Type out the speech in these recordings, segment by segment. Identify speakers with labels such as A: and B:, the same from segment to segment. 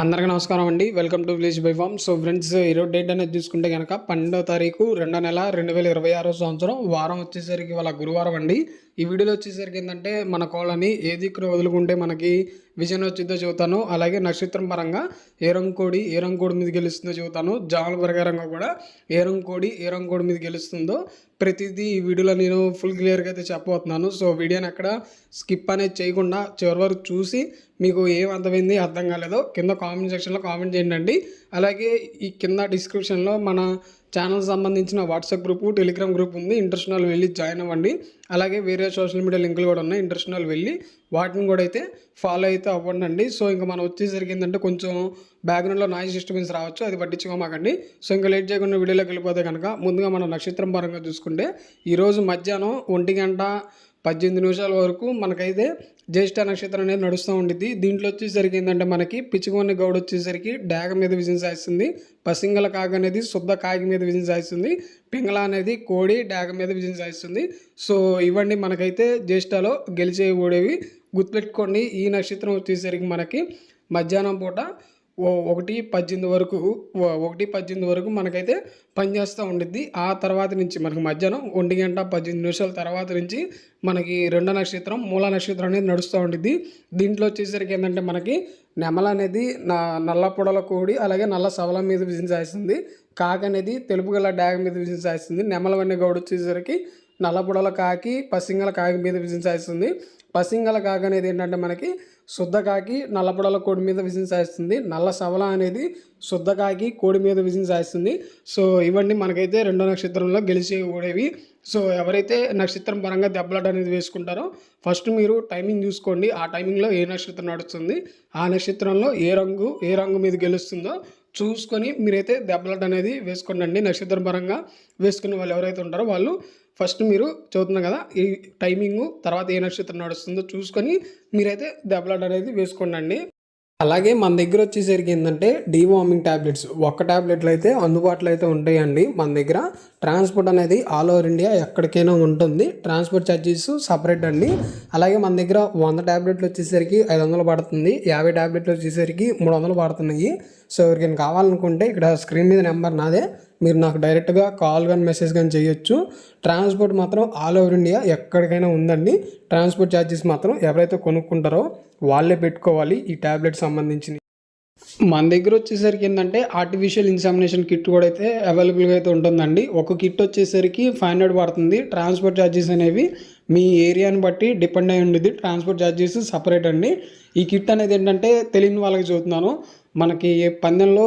A: అందరికీ నమస్కారం అండి. Welcome to village by farm. So friends ఈరోజు డేట్ అనేది తీసుకుంటే కనుక పన్నెండో తారీఖు రెండో నెల రెండు వేల ఇరవై ఆరో సంవత్సరం. వారం వచ్చేసరికి వాళ్ళ గురువారం అండి. ఈ వీడియోలో వచ్చేసరికి ఏంటంటే మన కోళ్ళని ఏ దిక్కున వదులుకుంటే మనకి విజయం వచ్చిందో చెబుతాను అలాగే నక్షత్రం పరంగా ఏ ఏరంకోడి ఏ మీద గెలుస్తుందో చెబుతాను జాముల ప్రకారంగా కూడా ఏ ఏరంకోడి ఏ మీద గెలుస్తుందో ప్రతిదీ ఈ వీడియోలో నేను ఫుల్ క్లియర్గా అయితే చెప్పబోతున్నాను. సో వీడియోని అక్కడ స్కిప్ అనేది చేయకుండా చివరి వరకు చూసి మీకు ఏం అర్థమైంది అర్థం కాలేదో కింద కామెంట్ సెక్షన్లో కామెంట్ చేయండి అలాగే ఈ కింద డిస్క్రిప్షన్లో మన ఛానల్ సంబంధించిన వాట్సాప్ గ్రూప్ టెలిగ్రామ్ గ్రూప్ ఉంది. ఇంట్రెస్ట్ వెళ్ళి జాయిన్ అవ్వండి. అలాగే వేరే సోషల్ మీడియా లింకులు కూడా ఉన్నాయి. ఇంట్రెస్ట్ వెళ్ళి వాటిని కూడా అయితే ఫాలో అయితే అవ్వండి సో ఇంకా మనం వచ్చేసరికి ఏంటంటే కొంచెం బ్యాక్గ్రౌండ్లో నాయిస్ డిస్టర్బెన్స్ రావచ్చు. అది పట్టించుకోమాకండి సో ఇంకా లేట్ చేయకుండా వీడియోలోకి వెళ్ళిపోతే కనుక ముందుగా మనం నక్షత్రం పరంగా చూసుకుంటే ఈరోజు మధ్యాహ్నం ఒంటి గంట పద్దెనిమిది నిమిషాల వరకు మనకైతే జ్యేష్ఠ నక్షత్రం అనేది నడుస్తూ ఉండిద్ది. దీంట్లో వచ్చేసరికి ఏంటంటే మనకి పిచ్చుకొని గౌడ వచ్చేసరికి డాగ మీద విజయం సాధిస్తుంది. పసింగల కాగ అనేది శుద్ధ కాగి మీద విజయం సాధిస్తుంది. పింగళ అనేది కోడి డాగ మీద విజయం సాధిస్తుంది. సో ఇవన్నీ మనకైతే జ్యేష్ఠలో గెలిచే ఓడేవి. గుర్తుపెట్టుకోండి ఈ నక్షత్రం వచ్చేసరికి మనకి మధ్యాహ్నం పూట ఒకటి పద్దెనిమిది వరకు ఒకటి పద్దెనిమిది వరకు మనకైతే పనిచేస్తూ ఉండిద్ది. ఆ తర్వాత నుంచి మనకి మధ్యాహ్నం ఒంటి గంట పద్దెనిమిది నిమిషాల తర్వాత నుంచి మనకి రెండో నక్షత్రం మూల నక్షత్రం అనేది నడుస్తూ ఉండిద్ది. దీంట్లో వచ్చేసరికి ఏంటంటే మనకి నెమల అనేది నా నల్ల పొడల కోడి అలాగే నల్ల సవల మీద విజయం సాయిస్తుంది కాక అనేది తెలుపు గల డ్యాగ్ మీద విజయం సాయిస్తుంది నెమలవన్నీ గౌడు వచ్చేసరికి నల్ల పొడల కాకి పసింగల కాకి మీద విజయం సాయిస్తుంది పసింగల కాకి అనేది ఏంటంటే మనకి శుద్ధకాకి నల్లబుడల కోడి మీద విజయం సాధిస్తుంది నల్ల సవల అనేది శుద్ధకాకి కోడి మీద విజయం సాధిస్తుంది సో ఇవన్నీ మనకైతే రెండో నక్షత్రంలో గెలిచేవి ఓడేవి సో ఎవరైతే నక్షత్రం పరంగా దెబ్బలాట అనేది వేసుకుంటారో ఫస్ట్ మీరు టైమింగ్ చూసుకోండి. ఆ టైమింగ్లో ఏ నక్షత్రం నడుస్తుంది ఆ నక్షత్రంలో ఏ రంగు ఏ రంగు మీద గెలుస్తుందో చూసుకొని మీరైతే దెబ్బలాట అనేది వేసుకోండి. నక్షత్రం పరంగా వేసుకునే వాళ్ళు ఎవరైతే ఉంటారో వాళ్ళు ఫస్ట్ మీరు చదువుతున్నారు కదా ఈ టైమింగ్ తర్వాత ఏ నక్షత్రం నడుస్తుందో చూసుకొని మీరైతే దెబ్బలాట అనేది వేసుకోండి అలాగే మన దగ్గర వచ్చేసరికి ఏంటంటే డీవార్మింగ్ ట్యాబ్లెట్స్ ఒక్క ట్యాబ్లెట్లు అయితే అందుబాటులో అయితే ఉంటాయండి మన దగ్గర. ట్రాన్స్పోర్ట్ అనేది ఆల్ ఓవర్ ఇండియా ఎక్కడికైనా ఉంటుంది. ట్రాన్స్పోర్ట్ ఛార్జెస్ సపరేట్ అండి. అలాగే మన దగ్గర వంద ట్యాబ్లెట్లు వచ్చేసరికి ఐదు వందలు పడుతుంది. యాభై ట్యాబ్లెట్లు వచ్చేసరికి మూడు వందలు పడుతున్నాయి. సో ఎవరికైనా కావాలనుకుంటే ఇక్కడ స్క్రీన్ మీద నెంబర్ నాదే. మీరు నాకు డైరెక్ట్గా కాల్ కానీ మెసేజ్ కానీ చేయొచ్చు. ట్రాన్స్పోర్ట్ మాత్రం ఆల్ ఓవర్ ఇండియా ఎక్కడికైనా ఉందండి. ట్రాన్స్పోర్ట్ ఛార్జెస్ మాత్రం ఎవరైతే కొనుక్కుంటారో వాళ్ళే పెట్టుకోవాలి ఈ ట్యాబ్లెట్ సంబంధించి మన దగ్గర వచ్చేసరికి ఏంటంటే ఆర్టిఫిషియల్ ఇన్సామినేషన్ కిట్ కూడా అయితే అవైలబుల్గా అయితే ఉంటుందండి. ఒక కిట్ వచ్చేసరికి ఫైవ్ హండ్రెడ్ పడుతుంది. ట్రాన్స్పోర్ట్ ఛార్జెస్ అనేవి మీ ఏరియాని బట్టి డిపెండ్ అయి ఉండేది ట్రాన్స్పోర్ట్ ఛార్జెస్ సపరేట్ అండి. ఈ కిట్ అనేది ఏంటంటే తెలియని వాళ్ళకి చూస్తున్నాను మనకి పందెంలో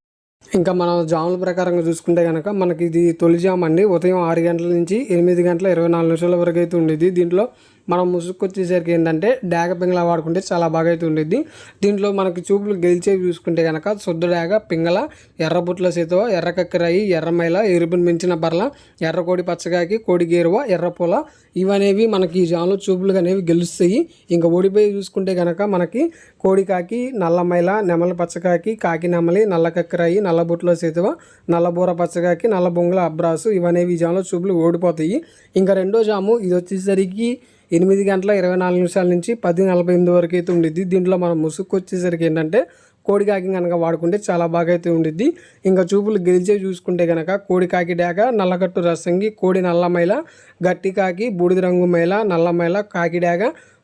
A: ఇంకా మనం జాముల ప్రకారంగా చూసుకుంటే కనుక మనకి ఇది తొలి జామ్ అండి. ఉదయం ఆరు గంటల నుంచి ఎనిమిది గంటల ఇరవై నాలుగు నిమిషాల వరకు అయితే ఉండేది దీంట్లో మనం ముసుగు వచ్చేసరికి ఏంటంటే డాగ పింగళ వాడుకుంటే చాలా బాగా అయితే ఉండేది దీంట్లో మనకి చూపులు గెలిచేవి చూసుకుంటే కనుక శుద్ధ డాగ పింగళ ఎర్రబుట్ల సీతవ ఎర్ర కక్కరాయి ఎర్రమైల ఎరుపుని మించిన బర్ల ఎర్రకోడి పచ్చగాకి కోడి గేరువ ఎర్రపూల ఇవనేవి మనకి ఈ జాములో చూపులు అనేవి గెలుస్తాయి. ఇంకా ఓడిపోయి చూసుకుంటే కనుక మనకి కోడి కాకి నల్లమైల నెమలి పచ్చకాకి కాకి నెమలి నల్ల కక్కరాయి నల్లబుట్లో సీతవ నల్లబూర పచ్చగాకి నల్ల బొంగుల అబ్రాసు ఇవనేవి విజయంలో జాములో చూపులు ఓడిపోతాయి. ఇంకా రెండో జాము ఇది వచ్చేసరికి ఎనిమిది గంటల ఇరవై నాలుగు నిమిషాల నుంచి పది నలభై ఎనిమిది వరకు అయితే ఉండిద్ది. దీంట్లో మనం ముసుగు వచ్చేసరికి ఏంటంటే కోడి కాకి కనుక వాడుకుంటే చాలా బాగా అయితే ఉండిద్ది. ఇంకా చూపులు గెలిచే చూసుకుంటే కనుక కోడి కాకి డాక నల్లగట్టు రసంగి కోడి నల్లమైల గట్టి కాకి బూడిద రంగు మైల నల్లమైల కాకి డాగ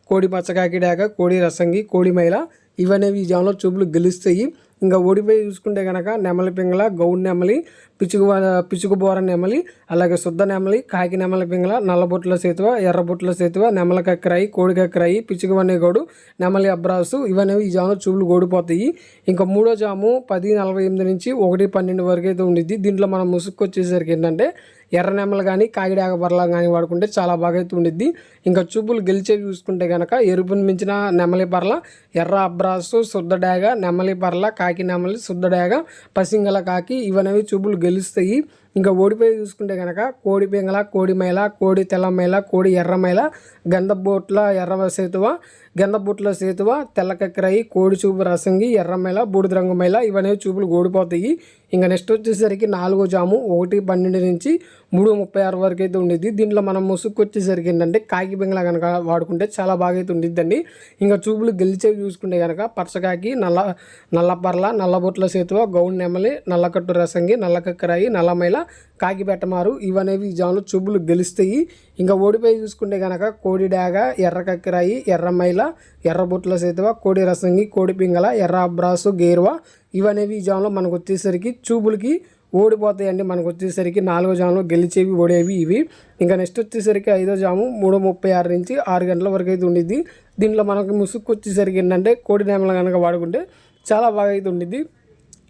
A: కోడి పచ్చకాకి డాక కోడి రసంగి కోడి మైల ఇవనేవి ఈ జాములో చూపులు గెలుస్తాయి. ఇంకా ఓడిపోయి చూసుకుంటే కనుక నెమలి పింగళ గౌడ్ నెమలి పిచుకు పిచుకుబోర నెమలి అలాగే శుద్ధ నెమలి కాకి నెమలి పింగళ నల్లబొట్ల సేతువ ఎర్రబొట్ల సేతువ నెమల కక్కరాయి కోడి కక్కరాయి పిచుకువనే గౌడు నెమలి అబ్రాసు ఇవనేవి ఈ జాములో చూపులు గోడిపోతాయి. ఇంకా మూడో జాము పది నలభై ఎనిమిది నుంచి ఒకటి పన్నెండు వరకు అయితే ఉండిద్ది. దీంట్లో మనం ముసుక్కు వచ్చేసరికి ఏంటంటే ఎర్ర నెమ్మలు కానీ కాగిడాక బర్ల కానీ వాడుకుంటే చాలా బాగా అయితే ఉండిద్ది. ఇంకా చూపులు గెలిచేవి చూసుకుంటే కనుక ఎరుపుని మించిన నెమలి పర్ల ఎర్ర అబ్రాసు శుద్ధ డాగ నెమలి పర్ల కాకి నెమలి శుద్ధ డాగ పసింగల కాకి ఇవనేవి చూపులు గెలుస్తాయి. ఇంకా ఓడిపోయి చూసుకుంటే కనుక కోడి పింగళ కోడి మైల కోడి తెల్లమైల కోడి ఎర్ర మైల గంధబోట్ల ఎర్ర సేతువ గంధబొట్ల సేతువ తెల్లకక్కరాయి కోడి చూపు రసంగి ఎర్రమైల బూడిద రంగు మైల ఇవన్నీ చూపులు ఓడిపోతాయి. ఇంకా నెక్స్ట్ వచ్చేసరికి నాలుగో జాము ఒకటి పన్నెండు నుంచి మూడు ముప్పై ఆరు వరకు అయితే ఉండేది దీంట్లో మనం ముసుగు వచ్చేసరికి ఏంటంటే కాకి పింగళ కనుక వాడుకుంటే చాలా బాగా అయితే ఉండిద్దండి. ఇంకా చూపులు గెలిచేవి చూసుకుంటే కనుక పచ్చకాకి నల్ల నల్లపర్ల నల్లబొట్ల సేతువ గౌండ్ నెమలి నల్లకట్టు రసంగి నల్లకక్కరాయి నల్లమైల కాకి పెట్టమారు ఇవనేవి జాములు చూపులు గెలుస్తాయి. ఇంకా ఓడిపోయి చూసుకుంటే కనుక కోడి డాగ ఎర్ర కక్కరాయి ఎర్ర మైల సేతువ కోడి రసంగి కోడి పింగళ ఎర్ర అబ్రాసు గేరువ ఇవనేవి ఈ జాములో మనకు వచ్చేసరికి చూపులకి ఓడిపోతాయండి. మనకు వచ్చేసరికి నాలుగో జాములో గెలిచేవి ఓడేవి ఇవి. ఇంకా నెక్స్ట్ వచ్చేసరికి ఐదో జాము మూడు ముప్పై ఆరు నుంచి ఆరు గంటల వరకు అయితే ఉండిద్ది. దీంట్లో మనకు ముసుగు వచ్చేసరికి ఏంటంటే కోడి నేమలు కనుక వాడుకుంటే చాలా బాగా అయితే ఉండిద్ది.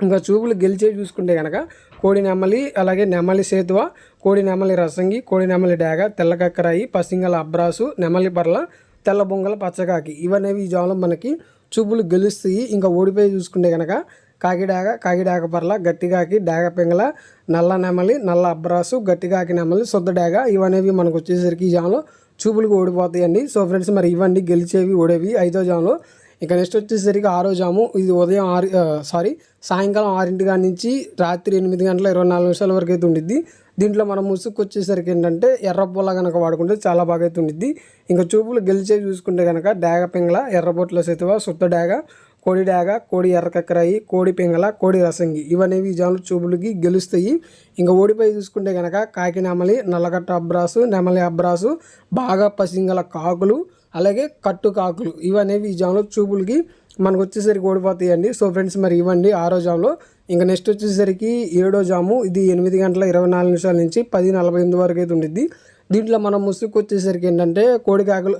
A: ఇంకా చూపులు గెలిచేవి చూసుకుంటే కనుక కోడి నెమలి అలాగే నెమలి సేతువ కోడి నెమలి రసంగి కోడి నెమలి డాగ తెల్లకక్కరాయి పసింగల అబ్రాసు నెమలి పర్ల తెల్ల బొంగల పచ్చకాకి ఇవనేవి ఈ జాములో మనకి చూపులు గెలుస్తాయి. ఇంకా ఓడిపోయి చూసుకుంటే కనుక కాకిడాగ కాకిడాగ పర్ల గట్టిగాకి డాగ పింగళ నల్ల నెమలి నల్ల అబ్రాసు గట్టిగాకి నెమలి సొద్ద డాగ ఇవనేవి మనకు వచ్చేసరికి ఈ జాములో చూపులకు ఓడిపోతాయండి. సో ఫ్రెండ్స్ మరి ఇవన్నీ గెలిచేవి ఓడేవి ఐదో జాములో ఇక నెక్స్ట్ వచ్చేసరికి ఆరో జాము. ఇది ఉదయం ఆరు సారీ సాయంకాలం ఆరింటి కాడి నుంచి రాత్రి ఎనిమిది గంటల ఇరవై నాలుగు నిమిషాల వరకు అయితే ఉండిద్ది. దీంట్లో మనం ముసుగు వచ్చేసరికి ఏంటంటే ఎర్ర కనుక వాడుకుంటే చాలా బాగా అయితే ఉండిద్ది. ఇంకా చూపులు గెలిచే చూసుకుంటే కనుక డాగ పింగళ ఎర్రబొట్ల సెతువ సుత్త డాగ కోడి డాగ కోడి ఎర్రకక్కరాయి కోడి పింగళ కోడి రసంగి. ఇవనేవి జాములు చూపులకి గెలుస్తాయి. ఇంకా ఓడిపోయి చూసుకుంటే కనుక కాకి నెమలి నల్లగట్ట అబ్రాసు నెమలి అబ్రాసు బాగా పసింగల కాకులు అలాగే కట్టు కాకులు. ఇవనేవి ఈ జాములో చూపులకి మనకు వచ్చేసరికి ఓడిపోతాయండి. సో ఫ్రెండ్స్ మరి ఇవ్వండి ఆరో జాములో ఇంకా నెక్స్ట్ వచ్చేసరికి ఏడో జాము. ఇది ఎనిమిది గంటల ఇరవై నాలుగు నిమిషాల నుంచి పది నలభై ఎనిమిది వరకు అయితే ఉండిద్ది. దీంట్లో మనం ముసుగు వచ్చేసరికి ఏంటంటే కోడి కాకులు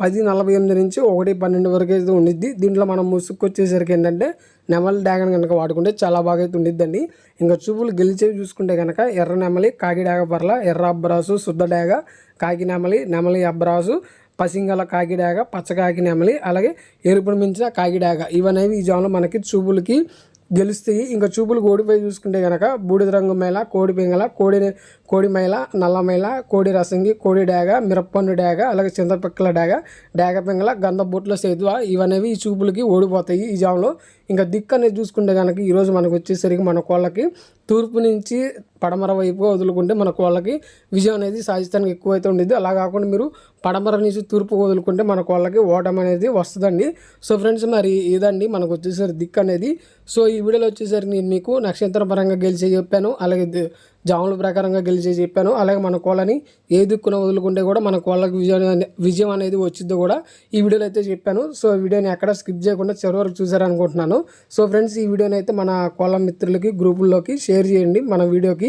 A: పది నలభై ఎనిమిది నుంచి ఒకటి పన్నెండు వరకు అయితే ఉండిద్ది. దీంట్లో మనం ముసుక్కు వచ్చేసరికి ఏంటంటే నెమలి డ్యాగన్ కనుక వాడుకుంటే చాలా బాగా అయితే ఉండిద్దండి. ఇంకా చూపులు గెలిచేవి చూసుకుంటే కనుక ఎర్ర నెమలి కాకి డాగ పర్ల ఎర్ర అబ్బరాసు శుద్ధ డాగ కాకి నెమలి నెమలి అబ్బరాసు పసింగల కాకిడాగ పచ్చకాకి నెమలి అలాగే ఎరుపును మించిన కాకిడాగ ఇవనేవి ఈ జాములో మనకి చూపులకి గెలుస్తాయి ఇంకా చూపులు ఓడిపోయి చూసుకుంటే కనుక బూడిద రంగు మేళ కోడి పింగళ కోడి కోడి మైల నల్ల మైల కోడి రసంగి కోడి డాగ మిరప్పన్ను డాగ అలాగే చింతపిక్కల డాగ డాగ పింగళ గంధ బొట్ల సేతువ ఇవనేవి ఈ చూపులకి ఓడిపోతాయి ఈ జాములో. ఇంకా దిక్కు అనేది చూసుకుంటే కనుక ఈరోజు మనకు వచ్చేసరికి మన కోళ్ళకి తూర్పు నుంచి పడమర వైపు వదులుకుంటే మన కోళ్ళకి విజయం అనేది సాధిస్తానికి ఎక్కువైతే ఉండేది. అలా కాకుండా మీరు పడమర నుంచి తూర్పు వదులుకుంటే మన కోళ్ళకి ఓటం అనేది వస్తుందండి. సో ఫ్రెండ్స్ మరి ఇదండి మనకు వచ్చేసరికి దిక్కు అనేది. సో ఈ వీడియోలో వచ్చేసరికి నేను మీకు నక్షత్ర పరంగా గెలిచి చెప్పాను. అలాగే జాముల ప్రకారంగా గెలిచి చెప్పాను. అలాగే మన కోళ్ళని ఏ దిక్కున వదులుకుంటే కూడా మన కోళ్ళకి విజయం విజయం అనేది వచ్చిందో కూడా. ఈ వీడియోలో అయితే చెప్పాను. సో వీడియోని ఎక్కడ స్కిప్ చేయకుండా చివరి వరకు చూసారనుకుంటున్నాను. సో ఫ్రెండ్స్ ఈ వీడియోని అయితే మన కోళ్ళ మిత్రులకి గ్రూపుల్లోకి షేర్ చేయండి. మన వీడియోకి